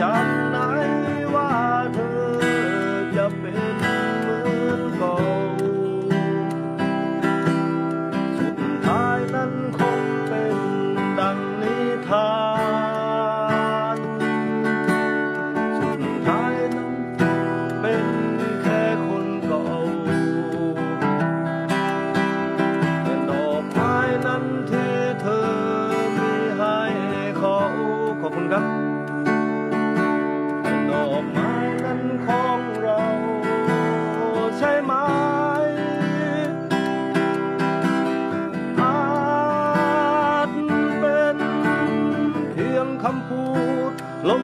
ฉันไหนว่าเธอจะเป็นเหมือนก่อนสุดท้ายนั้นคงเป็นดังนิทานสุดท้ายนั้นเป็นแค่คนเก่าแต่ดอกไม้นั้นที่เธอมีให้เขาขอบคุณครับ Ang.